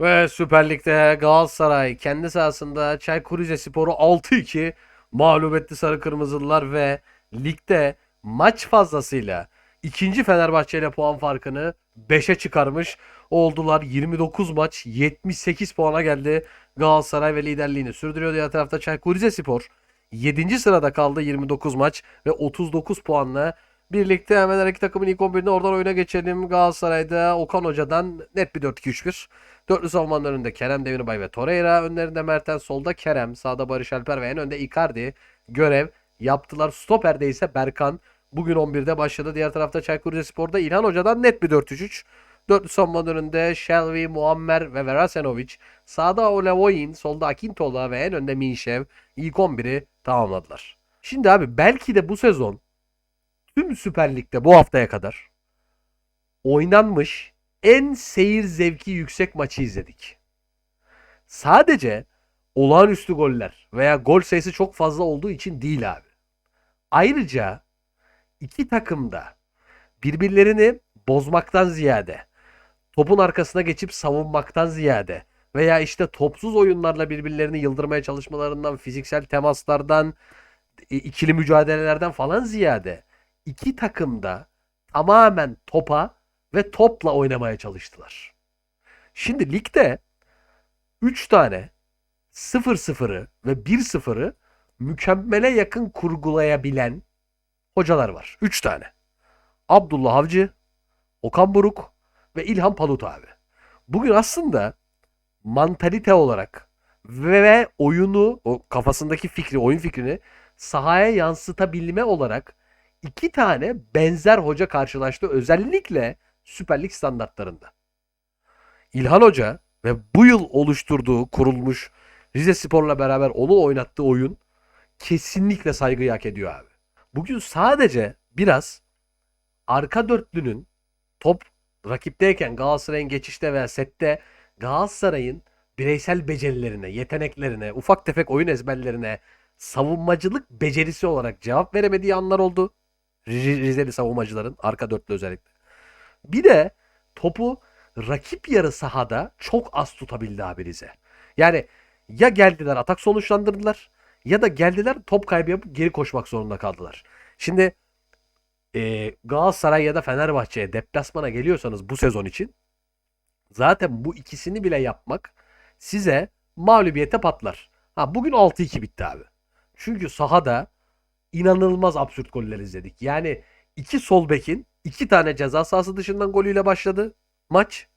Ve Süper Lig'de Galatasaray kendi sahasında Çaykur Rizespor'u 6-2 mağlup etti Sarı Kırmızılılar ve ligde maç fazlasıyla ikinci Fenerbahçe ile puan farkını 5'e çıkarmış oldular. 29 maç 78 puana geldi Galatasaray ve liderliğini sürdürüyor. Diğer tarafta Çaykur Rizespor 7. sırada kaldı 29 maç ve 39 puanla birlikte hemen her iki takımın ilk 11'ine oradan oyuna geçelim. Galatasaray'da Okan Hoca'dan net bir 4-2-3-1. Dörtlü savunmanın önünde Kerem Demirbay ve Torreira. Önlerinde Mertens, solda Kerem, sağda Barış Alper ve en önde Icardi görev yaptılar. Stoper'de ise Berkan bugün 11'de başladı. Diğer tarafta Çaykur Rizespor'da İlhan Hoca'dan net bir 4-3-3. Dörtlü savunmanın önünde Shelby, Muammer ve Verasenovic. Sağda Olevoyin, solda Akintola ve en önde Minşev ilk 11'i tamamladılar. Şimdi abi belki de bu sezon tüm Süper Lig'de bu haftaya kadar oynanmış en seyir zevki yüksek maçı izledik. Sadece olağanüstü goller veya gol sayısı çok fazla olduğu için değil abi. Ayrıca iki takım da birbirlerini bozmaktan ziyade topun arkasına geçip savunmaktan ziyade veya işte topsuz oyunlarla birbirlerini yıldırmaya çalışmalarından, fiziksel temaslardan, i- ikili mücadelelerden falan ziyade iki takım da tamamen topa ve topla oynamaya çalıştılar. Şimdi ligde 3 tane 0-0'ı ve 1-0'ı mükemmele yakın kurgulayabilen hocalar var. 3 tane. Abdullah Avcı, Okan Buruk ve İlhan Palut abi. Bugün aslında mantalite olarak ve oyunu, o kafasındaki fikri, oyun fikrini sahaya yansıtabilme olarak iki tane benzer hoca karşılaştı. Özellikle Süper Lig standartlarında. İlhan Hoca ve bu yıl oluşturduğu, kurulmuş Rize Spor'la beraber onu oynattığı oyun kesinlikle saygıyı hak ediyor abi. Bugün sadece biraz arka dörtlünün top rakipteyken Galatasaray'ın geçişte veya sette Galatasaray'ın bireysel becerilerine, yeteneklerine, ufak tefek oyun ezberlerine savunmacılık becerisi olarak cevap veremediği anlar oldu. Ri- Rizeli savunmacıların arka dörtlü özellikle. Bir de topu rakip yarı sahada çok az tutabildi abi Rize. Yani ya geldiler atak sonuçlandırdılar ya da geldiler top kaybı yapıp geri koşmak zorunda kaldılar. Şimdi e, Galatasaray ya da Fenerbahçe'ye deplasmana geliyorsanız bu sezon için zaten bu ikisini bile yapmak size mağlubiyete patlar. Ha bugün 6-2 bitti abi. Çünkü sahada inanılmaz absürt goller izledik. Yani iki sol bekin iki tane ceza sahası dışından golüyle başladı maç.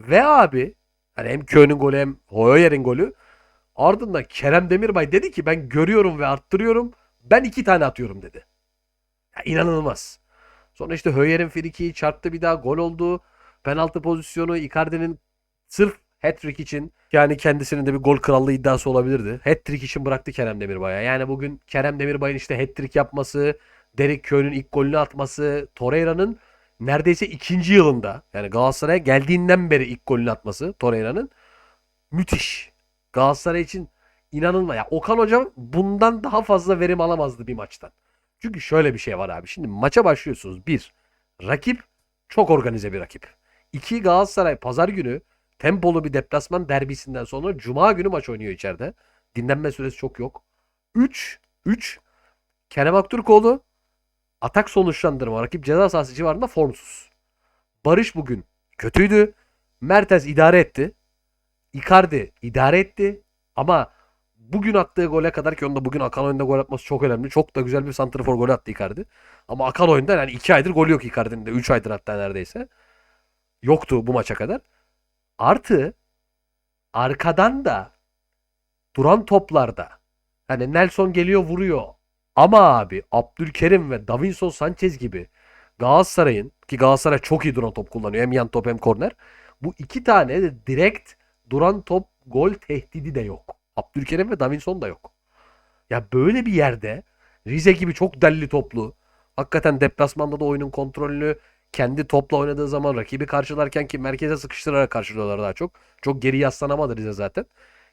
Ve abi hani hem Köy'ün golü hem Hoyer'in golü ardından Kerem Demirbay dedi ki ben görüyorum ve arttırıyorum. Ben iki tane atıyorum dedi. Ya inanılmaz. Sonra işte Höyer'in frikiği çarptı bir daha gol oldu. Penaltı pozisyonu Icardi'nin sırf hat-trick için yani kendisinin de bir gol krallığı iddiası olabilirdi. Hat-trick için bıraktı Kerem Demirbay'a. Yani bugün Kerem Demirbay'ın işte hat-trick yapması, Derek Köy'ün ilk golünü atması, Torreira'nın neredeyse ikinci yılında yani Galatasaray'a geldiğinden beri ilk golünü atması Torreira'nın müthiş. Galatasaray için inanılmaz. Ya Okan Hoca bundan daha fazla verim alamazdı bir maçtan. Çünkü şöyle bir şey var abi. Şimdi maça başlıyorsunuz. Bir, rakip çok organize bir rakip. İki, Galatasaray pazar günü tempolu bir deplasman derbisinden sonra cuma günü maç oynuyor içeride. Dinlenme süresi çok yok. Üç, üç, Kerem Aktürkoğlu atak sonuçlandırma rakip ceza sahası civarında formsuz. Barış bugün kötüydü. Mertens idare etti. Icardi idare etti. Ama bugün attığı gole kadar ki onda bugün akan oyunda gol atması çok önemli. Çok da güzel bir santrafor golü attı Icardi. Ama akan oyunda yani 2 aydır golü yok Icardi'nin de. 3 aydır hatta neredeyse. Yoktu bu maça kadar. Artı arkadan da duran toplarda hani Nelson geliyor vuruyor. Ama abi Abdülkerim ve Davinson Sanchez gibi Galatasaray'ın ki Galatasaray çok iyi duran top kullanıyor. Hem yan top hem korner. Bu iki tane de direkt duran top gol tehdidi de yok. Abdülkerim ve Davinson da yok. Ya böyle bir yerde Rize gibi çok delli toplu. Hakikaten deplasmanda da oyunun kontrolünü kendi topla oynadığı zaman rakibi karşılarken ki merkeze sıkıştırarak karşılıyorlar daha çok. Çok geri yaslanamadı Rize zaten.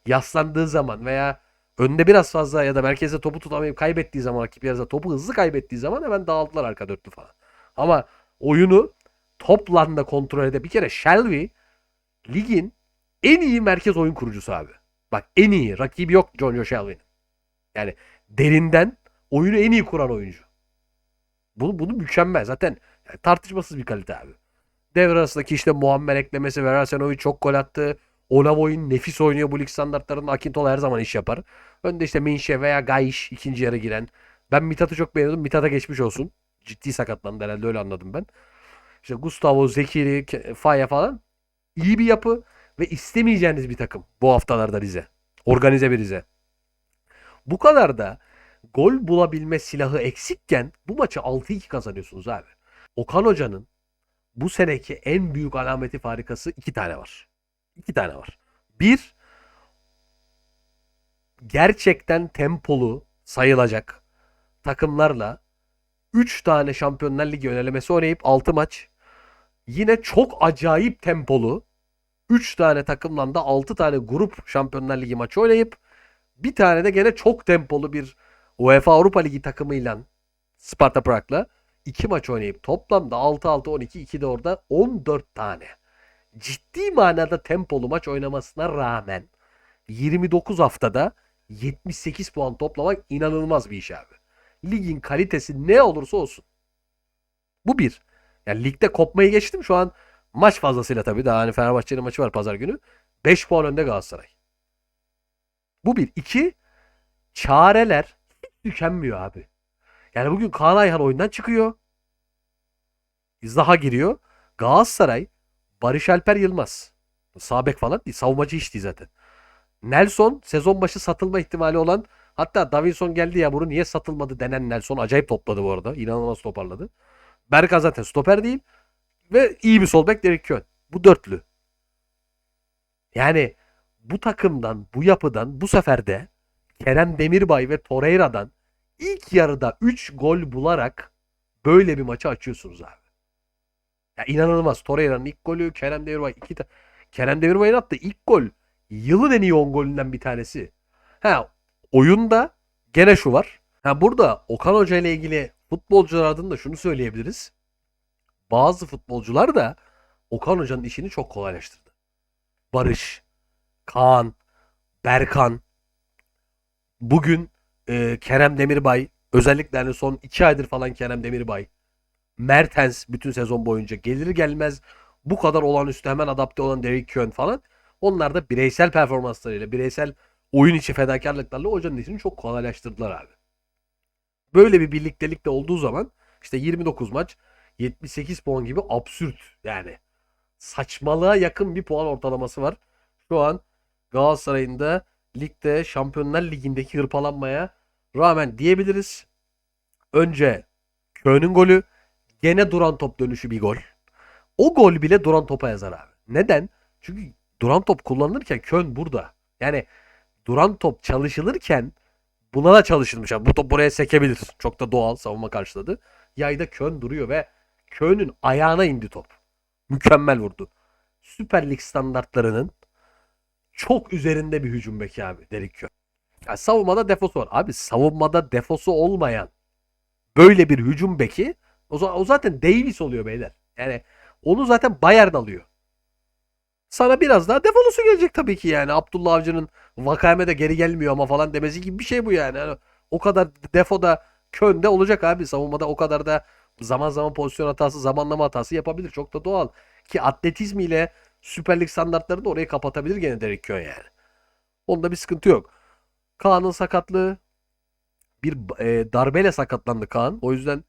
Yaslandığı zaman veya önde biraz fazla ya da merkeze topu tutamayıp kaybettiği zaman rakip yarıda topu hızlı kaybettiği zaman hemen dağıldılar arka dörtlü falan. Ama oyunu topla da kontrol edip bir kere Shelby ligin En iyi merkez oyun kurucusu abi. Bak en iyi. Rakibi yok John Josh Alvin'in. Yani derinden oyunu en iyi kuran oyuncu. Bunu, bunu mükemmel. Zaten yani tartışmasız bir kalite abi. Devre arasındaki işte Muammer eklemesi ve Rasenovic çok gol attı. Olavoy'un nefis oynuyor bu lig standartlarında. Akintola her zaman iş yapar. Önde işte Minşe veya Gayiş ikinci yarı giren. Ben Mithat'ı çok beğeniyordum. Mithat'a geçmiş olsun. Ciddi sakatlandı herhalde öyle anladım ben. İşte Gustavo, Zekiri, Faya falan. iyi bir yapı ve istemeyeceğiniz bir takım bu haftalarda Rize. Organize bir Rize. Bu kadar da gol bulabilme silahı eksikken bu maçı 6-2 kazanıyorsunuz abi. Okan Hoca'nın bu seneki en büyük alameti farikası iki tane var. İki tane var. Bir, gerçekten tempolu sayılacak takımlarla 3 tane Şampiyonlar Ligi önelemesi oynayıp 6 maç yine çok acayip tempolu 3 tane takımla da 6 tane grup Şampiyonlar Ligi maçı oynayıp bir tane de gene çok tempolu bir UEFA Avrupa Ligi takımıyla Sparta Prag'la 2 maç oynayıp toplamda 6-6-12 2 de orada 14 tane ciddi manada tempolu maç oynamasına rağmen 29 haftada 78 puan toplamak inanılmaz bir iş abi. Ligin kalitesi ne olursa olsun. Bu bir. Yani ligde kopmayı geçtim şu an maç fazlasıyla tabii. Daha hani Fenerbahçe'nin maçı var pazar günü. 5 puan önde Galatasaray. Bu bir. İki. Çareler tükenmiyor abi. Yani bugün Kaan Ayhan oyundan çıkıyor. Zaha giriyor. Galatasaray Barış Alper Yılmaz. Sağ bek falan değil. Savunmacı hiç değil zaten. Nelson sezon başı satılma ihtimali olan hatta Davinson geldi ya bunu niye satılmadı denen Nelson acayip topladı bu arada. İnanılmaz toparladı. Berkan zaten stoper değil ve iyi bir sol bek Derek Kön. Bu dörtlü. Yani bu takımdan, bu yapıdan bu sefer de Kerem Demirbay ve Torreira'dan ilk yarıda 3 gol bularak böyle bir maçı açıyorsunuz abi. Ya inanılmaz. Torreira'nın ilk golü, Kerem Demirbay iki ta- Kerem Demirbay'ın attığı ilk gol yılın en iyi 10 golünden bir tanesi. Ha oyunda gene şu var. Ha burada Okan Hoca ile ilgili futbolcular adında şunu söyleyebiliriz. Bazı futbolcular da Okan Hoca'nın işini çok kolaylaştırdı. Barış, Kaan, Berkan, bugün e, Kerem Demirbay, özellikle hani son 2 aydır falan Kerem Demirbay, Mertens bütün sezon boyunca gelir gelmez bu kadar olağanüstü hemen adapte olan Derrick Kön falan onlar da bireysel performanslarıyla, bireysel oyun içi fedakarlıklarla hocanın işini çok kolaylaştırdılar abi. Böyle bir birliktelik de olduğu zaman işte 29 maç 78 puan gibi absürt yani saçmalığa yakın bir puan ortalaması var. Şu an Galatasaray'ın da ligde Şampiyonlar Ligi'ndeki hırpalanmaya rağmen diyebiliriz. Önce Kön'ün golü gene duran top dönüşü bir gol. O gol bile duran topa yazar abi. Neden? Çünkü duran top kullanılırken Kön burada. Yani duran top çalışılırken buna da çalışılmış. Yani bu top buraya sekebilir. Çok da doğal savunma karşıladı. Yayda Kön duruyor ve Kön'ün ayağına indi top. Mükemmel vurdu. Süper Lig standartlarının çok üzerinde bir hücum beki abi Derek Kön. Savunmada defosu var. Abi savunmada defosu olmayan böyle bir hücum beki o, o zaten Davis oluyor beyler. Yani onu zaten Bayern alıyor. Sana biraz daha defolusu gelecek tabii ki yani. Abdullah Avcı'nın Vakame de geri gelmiyor ama falan demesi gibi bir şey bu yani. Yani o kadar defoda Kön'de olacak abi. Savunmada o kadar da zaman zaman pozisyon hatası, zamanlama hatası yapabilir. Çok da doğal. Ki atletizmiyle Süper Lig standartlarını da orayı kapatabilir gene Derek Kön yani. Onda bir sıkıntı yok. Kaan'ın sakatlığı bir e, darbeyle sakatlandı Kaan. O yüzden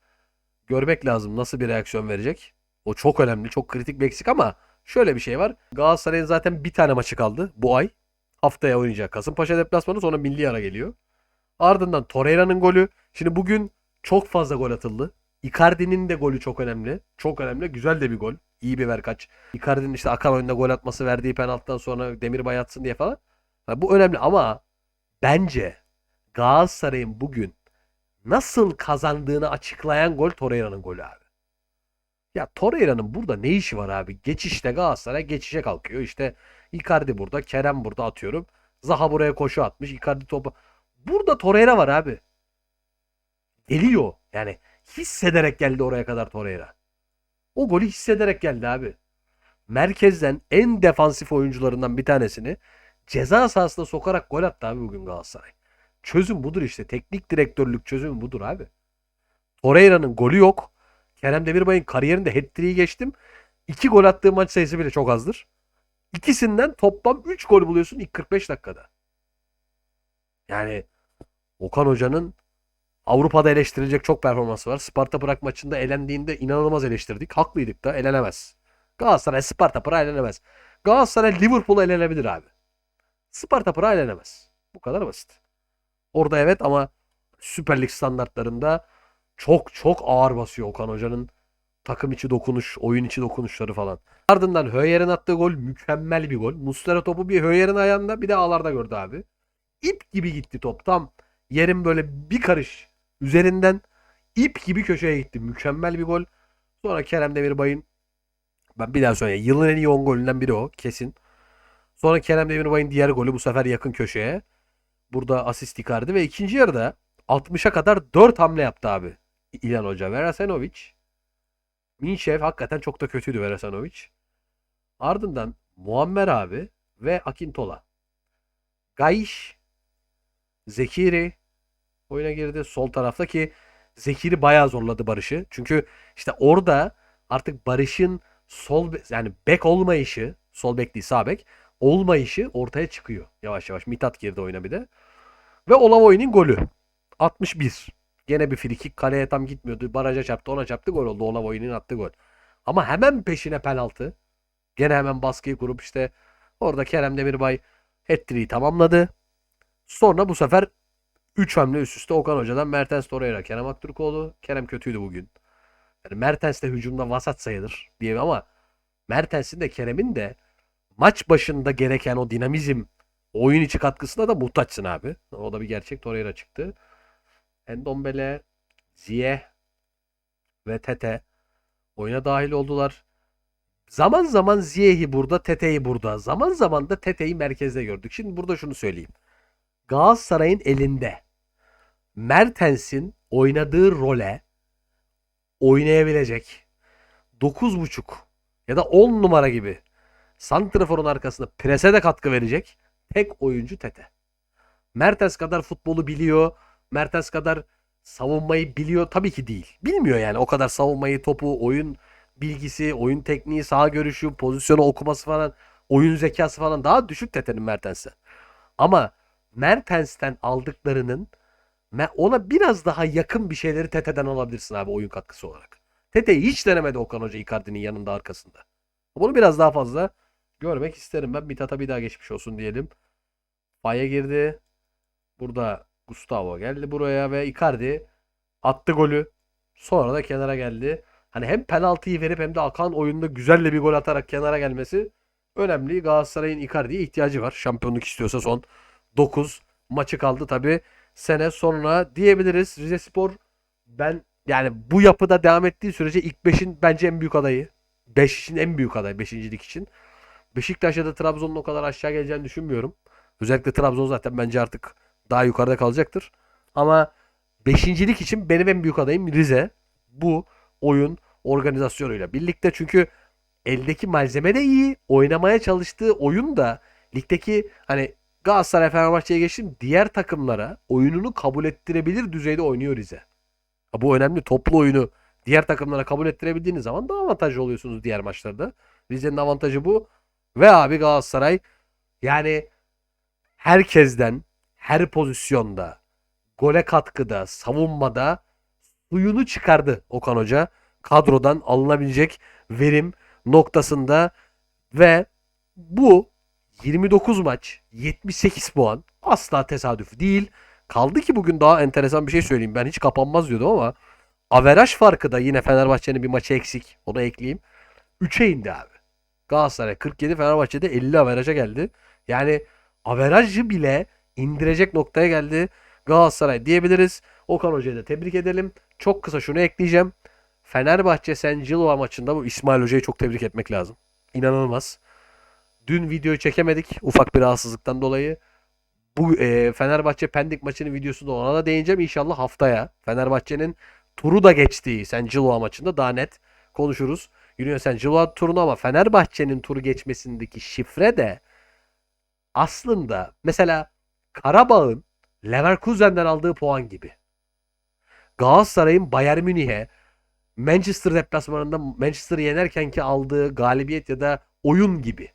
görmek lazım nasıl bir reaksiyon verecek. O çok önemli, çok kritik bir eksik ama şöyle bir şey var. Galatasaray'ın zaten bir tane maçı kaldı bu ay. Haftaya oynayacak Kasımpaşa deplasmanı sonra milli ara geliyor. Ardından Torreira'nın golü. Şimdi bugün çok fazla gol atıldı. Icardi'nin de golü çok önemli. Çok önemli. Güzel de bir gol. İyi bir verkaç. Icardi'nin işte akan oyunda gol atması verdiği penaltıdan sonra Demirbay atsın diye falan. Ha, bu önemli ama bence Galatasaray'ın bugün nasıl kazandığını açıklayan gol Torreira'nın golü abi. Ya Torreira'nın burada ne işi var abi? Geçişte Galatasaray geçişe kalkıyor. İşte Icardi burada, Kerem burada atıyorum. Zaha buraya koşu atmış. Icardi topu. Burada Torreira var abi. Geliyor. Yani hissederek geldi oraya kadar Torreira. O golü hissederek geldi abi. merkezden en defansif oyuncularından bir tanesini ceza sahasına sokarak gol attı abi bugün Galatasaray. Çözüm budur işte. Teknik direktörlük çözümü budur abi. Torreira'nın golü yok. Kerem Demirbay'ın kariyerinde hat-trick'i geçtim. İki gol attığı maç sayısı bile çok azdır. İkisinden toplam 3 gol buluyorsun ilk 45 dakikada. Yani Okan Hoca'nın Avrupa'da eleştirilecek çok performansı var. Sparta Prag maçında elendiğinde inanılmaz eleştirdik. Haklıydık da elenemez. Galatasaray Sparta Prag elenemez. Galatasaray Liverpool'u elenebilir abi. Sparta Prag elenemez. Bu kadar basit. Orada evet ama Süper Lig standartlarında çok çok ağır basıyor Okan Hoca'nın takım içi dokunuş, oyun içi dokunuşları falan. Ardından Höyer'in attığı gol mükemmel bir gol. Muslera topu bir Höyer'in ayağında bir de ağlarda gördü abi. İp gibi gitti top. Tam yerin böyle bir karış üzerinden ip gibi köşeye gitti. Mükemmel bir gol. Sonra Kerem Demirbay'ın ben bir daha söyleyeyim. Yılın en iyi 10 golünden biri o kesin. Sonra Kerem Demirbay'ın diğer golü bu sefer yakın köşeye. Burada asist Icardi ve ikinci yarıda 60'a kadar 4 hamle yaptı abi. İlhan Hoca. Verasenovic. Minşev hakikaten çok da kötüydü Verasenovic. Ardından Muammer abi ve Akintola. Gayiş, Zekiri oyuna girdi. Sol tarafta ki Zekiri bayağı zorladı Barış'ı. Çünkü işte orada artık Barış'ın sol yani bek olmayışı, sol bek değil sağ bek olmayışı ortaya çıkıyor. Yavaş yavaş. Mithat girdi oyuna bir de. Ve Olavoy'un golü. 61. Gene bir frikik kaleye tam gitmiyordu. Baraja çarptı ona çarptı gol oldu. Olavoy'un attığı gol. Ama hemen peşine penaltı. Gene hemen baskıyı kurup işte orada Kerem Demirbay hat-trick'i tamamladı. Sonra bu sefer 3 hamle üst üste Okan Hoca'dan Mertens Torreira, Kerem Aktürkoğlu. Kerem kötüydü bugün. Yani Mertens de hücumda vasat sayılır diye ama Mertens'in de Kerem'in de maç başında gereken o dinamizm oyun içi katkısına da muhtaçsın abi. O da bir gerçek. Torreira çıktı. Endombele, Ziyeh ve Tete oyuna dahil oldular. Zaman zaman Ziyeh'i burada, Tete'yi burada. Zaman zaman da Tete'yi merkezde gördük. Şimdi burada şunu söyleyeyim. Galatasaray'ın elinde Mertens'in oynadığı role oynayabilecek 9.5 ya da 10 numara gibi Santrafor'un arkasında prese de katkı verecek tek oyuncu Tete. Mertens kadar futbolu biliyor. Mertens kadar savunmayı biliyor. Tabii ki değil. Bilmiyor yani o kadar savunmayı, topu, oyun bilgisi, oyun tekniği, sağ görüşü, pozisyonu okuması falan, oyun zekası falan daha düşük Tete'nin Mertens'e. Ama Mertens'ten aldıklarının ona biraz daha yakın bir şeyleri Tete'den alabilirsin abi oyun katkısı olarak. Tete'yi hiç denemedi Okan Hoca Icardi'nin yanında arkasında. Bunu biraz daha fazla görmek isterim ben. Mithat'a bir daha geçmiş olsun diyelim. Faya girdi. Burada Gustavo geldi buraya ve Icardi attı golü. Sonra da kenara geldi. Hani hem penaltıyı verip hem de akan oyunda güzel de bir gol atarak kenara gelmesi önemli. Galatasaray'ın Icardi'ye ihtiyacı var. Şampiyonluk istiyorsa son 9 maçı kaldı tabi sene sonra diyebiliriz. Rize Spor ben yani bu yapıda devam ettiği sürece ilk 5'in bence en büyük adayı. 5 için en büyük aday 5. lig için. Beşiktaş ya da Trabzon'un o kadar aşağı geleceğini düşünmüyorum. Özellikle Trabzon zaten bence artık daha yukarıda kalacaktır. Ama beşincilik için benim en büyük adayım Rize. Bu oyun organizasyonuyla birlikte çünkü eldeki malzeme de iyi. Oynamaya çalıştığı oyun da ligdeki hani Galatasaray Fenerbahçe'ye geçtim diğer takımlara oyununu kabul ettirebilir düzeyde oynuyor Rize. Bu önemli. Toplu oyunu diğer takımlara kabul ettirebildiğiniz zaman daha avantajlı oluyorsunuz diğer maçlarda. Rize'nin avantajı bu. Ve abi Galatasaray yani herkesten her pozisyonda gole katkıda, savunmada suyunu çıkardı Okan Hoca. Kadrodan alınabilecek verim noktasında ve bu 29 maç 78 puan asla tesadüf değil. Kaldı ki bugün daha enteresan bir şey söyleyeyim. Ben hiç kapanmaz diyordum ama averaj farkı da yine Fenerbahçe'nin bir maçı eksik. Onu ekleyeyim. 3'e indi abi. Galatasaray 47 Fenerbahçe'de 50 averaja geldi. Yani averajı bile indirecek noktaya geldi Galatasaray diyebiliriz. Okan Hoca'yı da tebrik edelim. Çok kısa şunu ekleyeceğim. Fenerbahçe Sen Cilova maçında bu İsmail Hoca'yı çok tebrik etmek lazım. İnanılmaz. Dün videoyu çekemedik ufak bir rahatsızlıktan dolayı. Bu e, Fenerbahçe Pendik maçının videosunda ona da değineceğim inşallah haftaya. Fenerbahçe'nin turu da geçtiği Sen Cilova maçında daha net konuşuruz. Union Giro turunu ama Fenerbahçe'nin turu geçmesindeki şifre de aslında mesela Karabağ'ın Leverkusen'den aldığı puan gibi. Galatasaray'ın Bayern Münih'e Manchester deplasmanında Manchester'ı yenerkenki aldığı galibiyet ya da oyun gibi.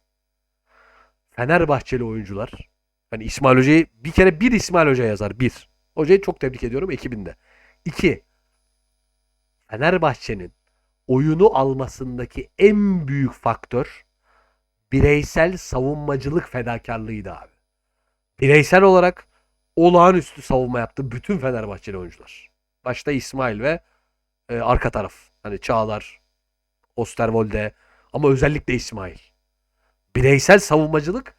Fenerbahçeli oyuncular. Hani İsmail Hoca'yı bir kere bir İsmail Hoca yazar. Bir. Hocayı çok tebrik ediyorum ekibinde. İki. Fenerbahçe'nin oyunu almasındaki en büyük faktör bireysel savunmacılık fedakarlığıydı abi. Bireysel olarak olağanüstü savunma yaptı bütün Fenerbahçeli oyuncular. Başta İsmail ve e, arka taraf. Hani Çağlar, Osterwolde ama özellikle İsmail. Bireysel savunmacılık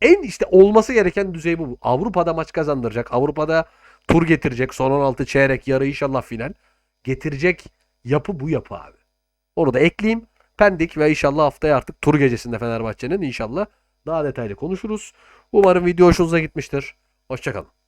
en işte olması gereken düzey bu. Avrupa'da maç kazandıracak. Avrupa'da tur getirecek. Son 16 çeyrek yarı inşallah final. Getirecek yapı bu yapı abi. Onu da ekleyeyim. Pendik ve inşallah haftaya artık tur gecesinde Fenerbahçe'nin inşallah daha detaylı konuşuruz. Umarım video hoşunuza gitmiştir. Hoşçakalın.